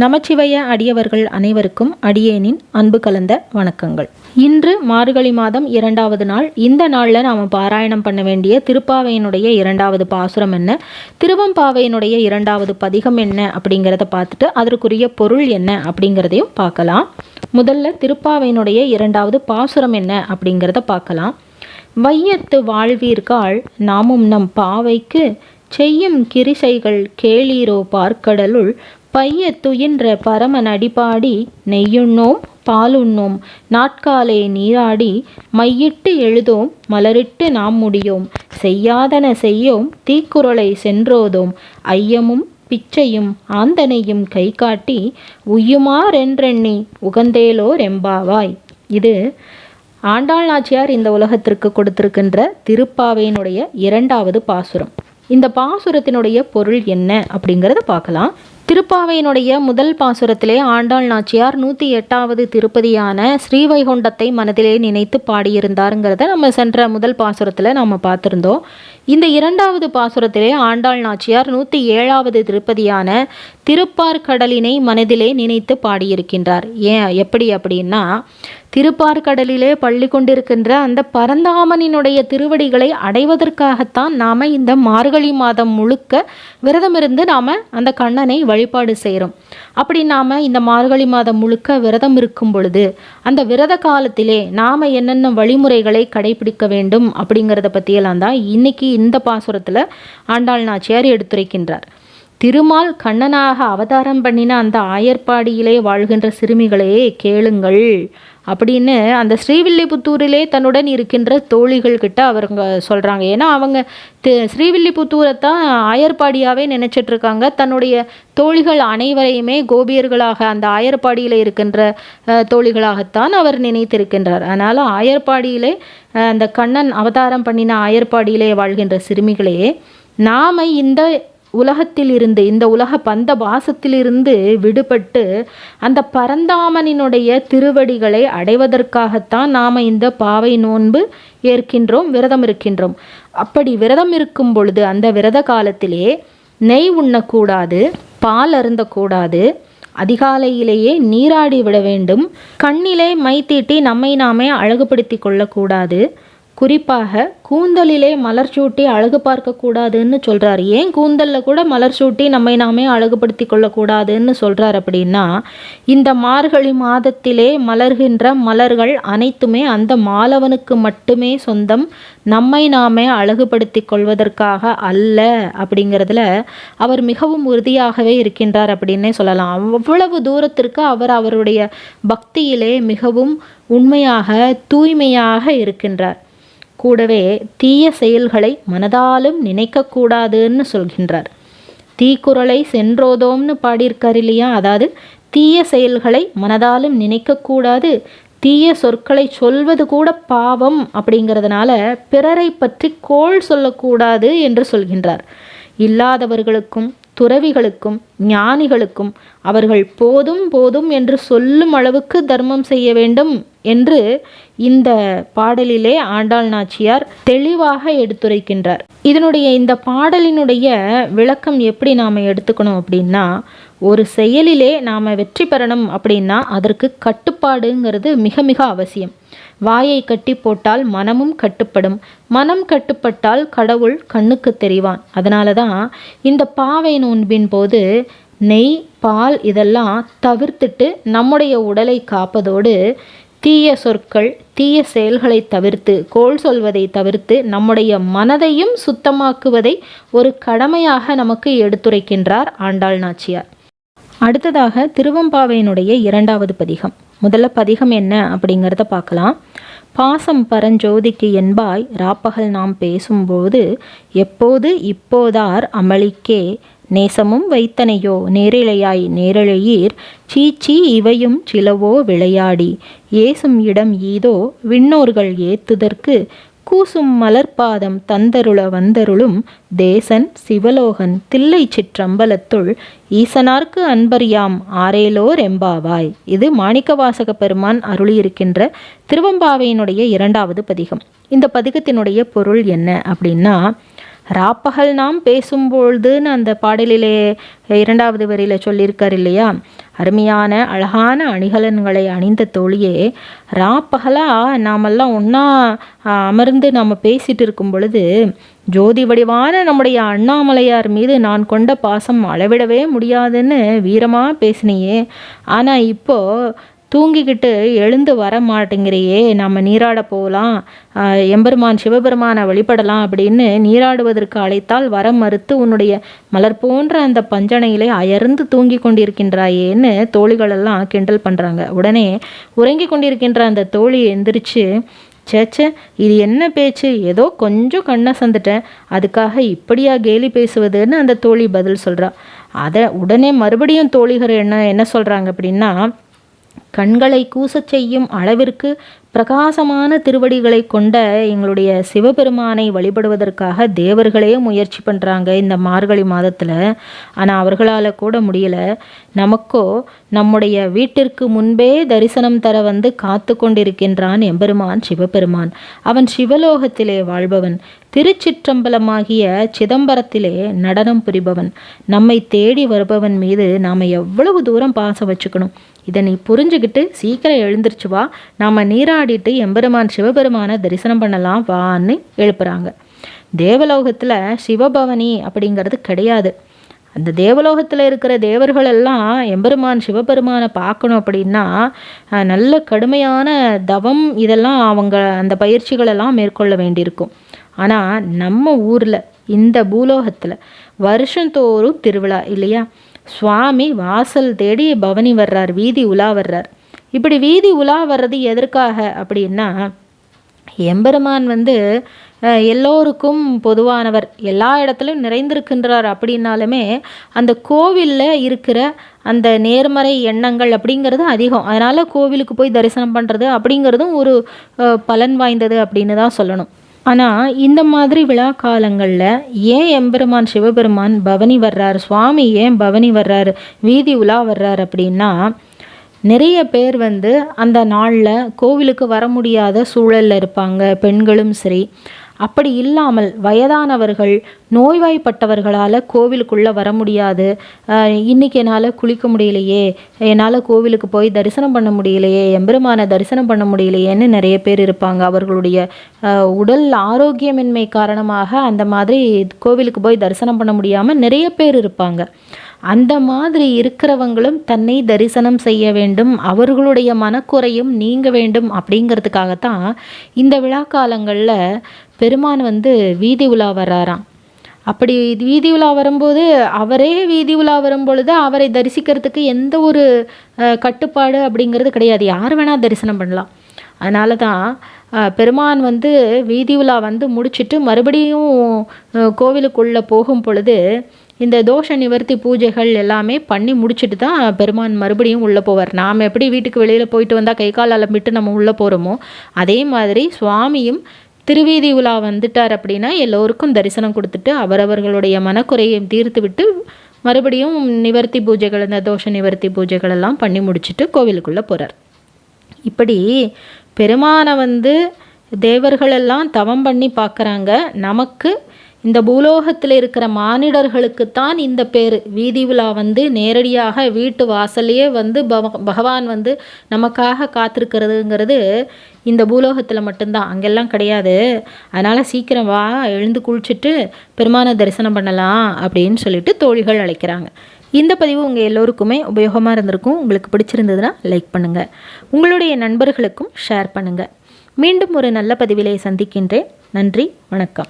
நமச்சிவய அடியவர்கள் அனைவருக்கும் அடியேனின் அன்பு கலந்த வணக்கங்கள். இன்று மார்கழி மாதம் இரண்டாவது நாள். இந்த நாளில் நாம் பாராயணம் பண்ண வேண்டிய திருப்பாவையினுடைய இரண்டாவது பாசுரம் என்ன? திருவம்பாவையினுடைய இரண்டாவது பதிகம் என்ன அப்படிங்கிறத பார்த்துட்டு அதற்குரிய பொருள் என்ன அப்படிங்கிறதையும் பார்க்கலாம். முதல்ல திருப்பாவையினுடைய இரண்டாவது பாசுரம் என்ன அப்படிங்கிறத பார்க்கலாம். வையத்து வாழ்வீர்காள் நாமும் நம் பாவைக்கு செய்யும் கிரிசைகள் கேளீரோ பார்க்கடலுள் பைய துயின்ற பரமன் அடிபாடி நெய்யுண்ணோம் பாலுண்ணோம். நாட்காலே நீராடி மையிட்டு எழுதோம் மலரிட்டு நாம் முடியோம். செய்யாதன செய்யோம் தீக்குறளை சென்றோதோம். ஐயமும் பிச்சையும் ஆந்தனையும் கை காட்டி உய்யுமாறென்றெண்ணி உகந்தேலோர் எம்பாவாய் இது ஆண்டாள் நாச்சியார் இந்த உலகத்திற்கு கொடுத்திருக்கின்ற திருப்பாவையினுடைய இரண்டாவது பாசுரம். இந்த பாசுரத்தினுடைய பொருள் என்ன அப்படிங்கிறத பார்க்கலாம். திருப்பாவையினுடைய முதல் பாசுரத்திலே ஆண்டாள் நாச்சியார் நூற்றி எட்டாவது திருப்பதியான ஸ்ரீவைகுண்டத்தை மனதிலே நினைத்து பாடியிருந்தாருங்கிறத நம்ம சென்ற முதல் பாசுரத்தில் நாம் பார்த்துருந்தோம். இந்த இரண்டாவது பாசுரத்திலே ஆண்டாள் நாச்சியார் நூற்றி ஏழாவது திருப்பதியான திருப்பார்கடலினை மனதிலே நினைத்து பாடியிருக்கின்றார். ஏன் எப்படி அப்படின்னா திருப்பார்கடலிலே பள்ளி கொண்டிருக்கின்ற அந்த பரந்தாமனினுடைய திருவடிகளை அடைவதற்காகத்தான் நாம் இந்த மார்கழி மாதம் முழுக்க விரதமிருந்து நாம் அந்த கண்ணனை வழிபாடு செய்கிறோம் அப்படி நாம் இந்த மார்கழி மாதம் முழுக்க விரதம் இருக்கும் பொழுது அந்த விரத காலத்திலே நாம் என்னென்ன வழிமுறைகளை கடைபிடிக்க வேண்டும் அப்படிங்கிறத பற்றியெல்லாம் தான் இன்னைக்கு இந்த பாசுரத்தில் ஆண்டாள் நாச்சியார் எடுத்துரைக்கின்றார். திருமால் கண்ணனாக அவதாரம் பண்ணின அந்த ஆயர்பாடியிலே வாழ்கின்ற சிறுமிகளே கேளுங்கள். அப்படின்னு அந்த ஸ்ரீவில்லிபுத்தூரிலே தன்னுடன் இருக்கின்ற தோழிகள் கிட்ட அவருங்க சொல்கிறாங்க ஏன்னா அவங்க ஸ்ரீவில்லிபுத்தூரை தான் ஆயர்பாடியாகவே நினச்சிட்ருக்காங்க. தன்னுடைய தோழிகள் அனைவரையுமே கோபியர்களாக அந்த ஆயர்பாடியில் இருக்கின்ற தோழிகளாகத்தான் அவர் நினைத்திருக்கின்றார். அதனால் ஆயர்பாடியிலே அந்த கண்ணன் அவதாரம் பண்ணின ஆயர்பாடியிலே வாழ்கின்ற சிறுமிகளே நாம் இந்த உலகத்தில் இருந்து இந்த உலக பந்த பாசத்திலிருந்து விடுபட்டு அந்த பரந்தாமனினுடைய திருவடிகளை அடைவதற்காகத்தான் நாம் இந்த பாவை நோன்பு ஏற்கின்றோம் விரதம் இருக்கின்றோம். அப்படி விரதம் இருக்கும் பொழுது அந்த விரத காலத்திலே நெய் உண்ணக்கூடாது பால் அருந்தக்கூடாது அதிகாலையிலேயே நீராடி விட வேண்டும். கண்ணிலே மை தீட்டி நம்மை நாமே அழகுபடுத்தி கொள்ளக்கூடாது. குறிப்பாக கூந்தலிலே மலர் சூட்டி அழகு பார்க்கக்கூடாதுன்னு சொல்கிறார் ஏன் கூந்தலில் கூட மலர் சூட்டி நம்மை நாமே அழகுபடுத்தி கொள்ளக்கூடாதுன்னு சொல்கிறார் அப்படின்னா இந்த மார்கழி மாதத்திலே மலர்கின்ற மலர்கள் அனைத்துமே அந்த மாலவனுக்கு மட்டுமே சொந்தம் நம்மை நாமே அழகுபடுத்தி கொள்வதற்காக அல்ல அப்படிங்கிறதுல அவர் மிகவும் உறுதியாகவே இருக்கின்றார் அப்படின்னே சொல்லலாம். அவ்வளவு தூரத்திற்கு அவர் அவருடைய பக்தியிலே மிகவும் உண்மையாக தூய்மையாக இருக்கின்றார். கூடவே தீய செயல்களை மனதாலும் நினைக்கக்கூடாதுன்னு சொல்கின்றார். தீக்குறளை சென்றோதோம்னு பாடியிருக்கார் இல்லையா அதாவது தீய செயல்களை மனதாலும் நினைக்கக்கூடாது தீய சொற்களை சொல்வது கூட பாவம் அப்படிங்கிறதுனால பிறரை பற்றி கோள் சொல்லக்கூடாது என்று சொல்கின்றார். இல்லாதவர்களுக்கும் துறவிகளுக்கும் ஞானிகளுக்கும் அவர்கள் போதும் போதும் என்று சொல்லும் அளவுக்கு தர்மம் செய்ய வேண்டும் என்று இந்த பாடலிலே ஆண்டாள் நாச்சியார் தெளிவாக எடுத்துரைக்கின்றார். இதனுடைய இந்த பாடலினுடைய விளக்கம் எப்படி நாம் எடுத்துக்கணும் அப்படின்னா ஒரு செயலிலே நாம் வெற்றி பெறணும் அப்படின்னா அதற்கு கட்டுப்பாடுங்கிறது மிக மிக அவசியம். வாயை கட்டி போட்டால் மனமும் கட்டுப்படும். மனம் கட்டுப்பட்டால் கடவுள் கண்ணுக்கு தெரிவான். அதனால தான் இந்த பாவை நோன்பின் போது நெய் பால் இதெல்லாம் தவிர்த்துட்டு நம்முடைய உடலை காப்பதோடு தீய சொற்கள் தீய செயல்களை தவிர்த்து கோல் சொல்வதை தவிர்த்து நம்முடைய மனதையும் சுத்தமாக்குவதை ஒரு கடமையாக நமக்கு எடுத்துரைக்கின்றார் ஆண்டாள் நாச்சியார். அடுத்ததாக திருவம்பாவையினுடைய இரண்டாவது பதிகம். முதல்ல பதிகம் என்ன அப்படிங்கிறத பார்க்கலாம். பாசம் பரஞ்சோதிக்கு என்பாய் ராப்பகல் நாம் பேசும்போது எப்போது இப்போதார் அமளிக்கே நேசமும் வைத்தனையோ நேரிழையாய் நேரிழையீர் சீச்சி இவையும் சிலவோ விளையாடி ஏசும் இடம் ஈதோ விண்ணோர்கள் ஏத்துதற்கு கூசும் மலர்பாதம் தந்தருள வந்தருளும் தேசன் சிவலோகன் தில்லை சிற்றம்பலத்துள் ஈசனார்க்கு அன்பரியாம் ஆரேலோர் எம்பாவாய். இது மாணிக்கவாசக பெருமான் அருளியிருக்கின்ற திருவம்பாவையினுடைய இரண்டாவது பதிகம். இந்த பதிகத்தினுடைய பொருள் என்ன அப்படின்னா ராப்பகல் நாம் பேசும்பொழுதுன்னு அந்த பாடலிலே இரண்டாவது வரியில் சொல்லியிருக்கார் இல்லையா? அருமையான அழகான அணிகலன்களை அணிந்த தோழியே ராப்பகலாக நாமெல்லாம் ஒன்றா அமர்ந்து நாம் பேசிட்டு இருக்கும் பொழுது ஜோதி வடிவான நம்முடைய அண்ணாமலையார் மீது நான் கொண்ட பாசம் அளவிடவே முடியாதுன்னு வீரமாக பேசினியே. ஆனால் இப்போது தூங்கிக்கிட்டு எழுந்து வர மாட்டேங்கிறியே நம்ம நீராட போகலாம் எம்பெருமான் சிவபெருமானை வழிபடலாம் அப்படின்னு நீராடுவதற்கு அழைத்தால் வர மறுத்து உன்னுடைய மலர் போன்ற அந்த பஞ்சனையிலே அயர்ந்து தூங்கி கொண்டிருக்கின்றாயேன்னு தோழிகளெல்லாம் கிண்டல் பண்ணுறாங்க உடனே உறங்கி கொண்டிருக்கின்ற அந்த தோழி எந்திரிச்சு சேச்சே இது என்ன பேச்சு? ஏதோ கொஞ்சம் கண்ணை சந்துட்டேன் அதுக்காக இப்படியா கேலி பேசுவதுன்னு அந்த தோழி பதில் சொல்கிறா அதை உடனே மறுபடியும் தோழிகர் என்ன என்ன சொல்கிறாங்க அப்படின்னா கண்களை கூசச் செய்யும் அளவிற்கு பிரகாசமான திருவடிகளை கொண்ட எங்களுடைய சிவபெருமானை வழிபடுவதற்காக தேவர்களே முயற்சி பண்ணுறாங்க இந்த மார்கழி மாதத்தில். ஆனால் அவர்களால் கூட முடியலை. நமக்கோ நம்முடைய வீட்டிற்கு முன்பே தரிசனம் தர வந்து காத்து கொண்டிருக்கின்றான் எம்பெருமான் சிவபெருமான். அவன் சிவலோகத்திலே வாழ்பவன். திருச்சிற்றம்பலமாகிய சிதம்பரத்திலே நடனம் புரிபவன். நம்மை தேடி வருபவன் மீது நாம் எவ்வளவு தூரம் பாசம் வச்சுக்கணும். இதை நீ புரிஞ்சுக்கிட்டு சீக்கிரம் எழுந்திருச்சு வா. நாம் நீராடிட்டு எம்பெருமான் சிவபெருமானை தரிசனம் பண்ணலாம் வான்னு எழுப்புறாங்க. தேவலோகத்தில் சிவபவனி அப்படிங்கிறது கிடையாது. அந்த தேவலோகத்தில் இருக்கிற தேவர்கள் எல்லாம் எம்பெருமான் சிவபெருமானை பார்க்கணும் அப்படின்னா நல்ல கடுமையான தவம் இதெல்லாம் அவங்க அந்த பயிற்சிகளெல்லாம் மேற்கொள்ள வேண்டியிருக்கும். ஆனால் நம்ம ஊரில் இந்த பூலோகத்தில் வருஷந்தோறும் திருவிழா இல்லையா? சுவாமி வாசல் தேடி பவனி வர்றார் வீதி உலா வர்றார். இப்படி வீதி உலா வர்றது எதற்காக அப்படின்னா எம்பெருமான் வந்து எல்லோருக்கும் பொதுவானவர் எல்லா இடத்துலையும் நிறைந்திருக்கின்றார் அப்படின்னாலுமே அந்த கோவிலில் இருக்கிற அந்த நேர்மறை எண்ணங்கள் அப்படிங்கிறது அதிகம். அதனால் கோவிலுக்கு போய் தரிசனம் பண்ணுறது அப்படிங்கிறதும் ஒரு பலன் வாய்ந்தது அப்படின்னு தான் சொல்லணும். ஆனால் இந்த மாதிரி விழா காலங்களில் ஏன் எம்பெருமான் சிவபெருமான் பவனி வர்றார்? சுவாமி ஏன் பவனி வர்றார்? வீதி உலா வர்றார் அப்படின்னா நிறைய பேர் வந்து அந்த நாளில் கோவிலுக்கு வர முடியாத சூழலில் இருப்பாங்க. பெண்களும் சரி. அப்படி இல்லாமல் வயதானவர்கள் நோய்வாய்ப்பட்டவர்களால் கோவிலுக்குள்ளே வர முடியாது. இன்றைக்கி என்னால் குளிக்க முடியலையே என்னால் கோவிலுக்கு போய் தரிசனம் பண்ண முடியலையே எம்பெருமானை தரிசனம் பண்ண முடியலையேன்னு நிறைய பேர் இருப்பாங்க. அவர்களுடைய உடல் ஆரோக்கியமின்மை காரணமாக அந்த மாதிரி கோவிலுக்கு போய் தரிசனம் பண்ண முடியாமல் நிறைய பேர் இருப்பாங்க. அந்த மாதிரி இருக்கிறவங்களும் தன்னை தரிசனம் செய்ய வேண்டும் அவர்களுடைய மனக்குறையும் நீங்க வேண்டும் அப்படிங்கிறதுக்காகத்தான் இந்த விழா காலங்களில் பெருமான் வந்து வீதி உலா வர்றாராம் அப்படி வீதி உலா வரும்போது அவரே வீதி உலா வரும் பொழுது அவரை தரிசிக்கிறதுக்கு எந்த ஒரு கட்டுப்பாடு அப்படிங்கிறது கிடையாது. யார் வேணால் தரிசனம் பண்ணலாம். அதனால தான் பெருமான் வந்து வீதி உலா வந்து முடிச்சுட்டு மறுபடியும் கோவிலுக்குள்ளே போகும் பொழுது இந்த தோஷ நிவர்த்தி பூஜைகள் எல்லாமே பண்ணி முடிச்சுட்டு தான் பெருமான் மறுபடியும் உள்ளே போவார். நாம் எப்படி வீட்டுக்கு வெளியில் போயிட்டு வந்தால் கை கால் அலம்பிட்டு நம்ம உள்ளே போகிறோமோ அதே மாதிரி சுவாமியும் திருவீதி உலா வந்துட்டார் அப்படின்னா எல்லோருக்கும் தரிசனம் கொடுத்துட்டு அவரவர்களுடைய மனக்குறையை தீர்த்து விட்டு மறுபடியும் நிவர்த்தி பூஜைகள் இந்த தோஷ நிவர்த்தி பூஜைகள் எல்லாம் பண்ணி முடிச்சுட்டு கோவிலுக்குள்ளே போகிறார் இப்படி பெருமானை வந்து தேவர்களெல்லாம் தவம் பண்ணி பார்க்குறாங்க. நமக்கு இந்த பூலோகத்தில் இருக்கிற மானிடர்களுக்குத்தான் இந்த பேர். வீதி உலா வந்து நேரடியாக வீட்டு வாசல்லையே வந்து பகவான் வந்து நமக்காக காத்திருக்கிறதுங்கிறது இந்த பூலோகத்தில் மட்டும்தான். அங்கெல்லாம் கிடையாது. அதனால் சீக்கிரம் வா எழுந்து குளிச்சுட்டு பெருமான தரிசனம் பண்ணலாம் அப்படின்னு சொல்லிட்டு தோழிகள் அழைக்கிறாங்க. இந்த பதிவு உங்கள் எல்லோருக்குமே உபயோகமாக இருந்திருக்கும். உங்களுக்கு பிடிச்சிருந்ததுன்னா லைக் பண்ணுங்கள் உங்களுடைய நண்பர்களுக்கும் ஷேர் பண்ணுங்கள் மீண்டும் ஒரு நல்ல பதிவிலே சந்திக்கின்றேன். நன்றி வணக்கம்.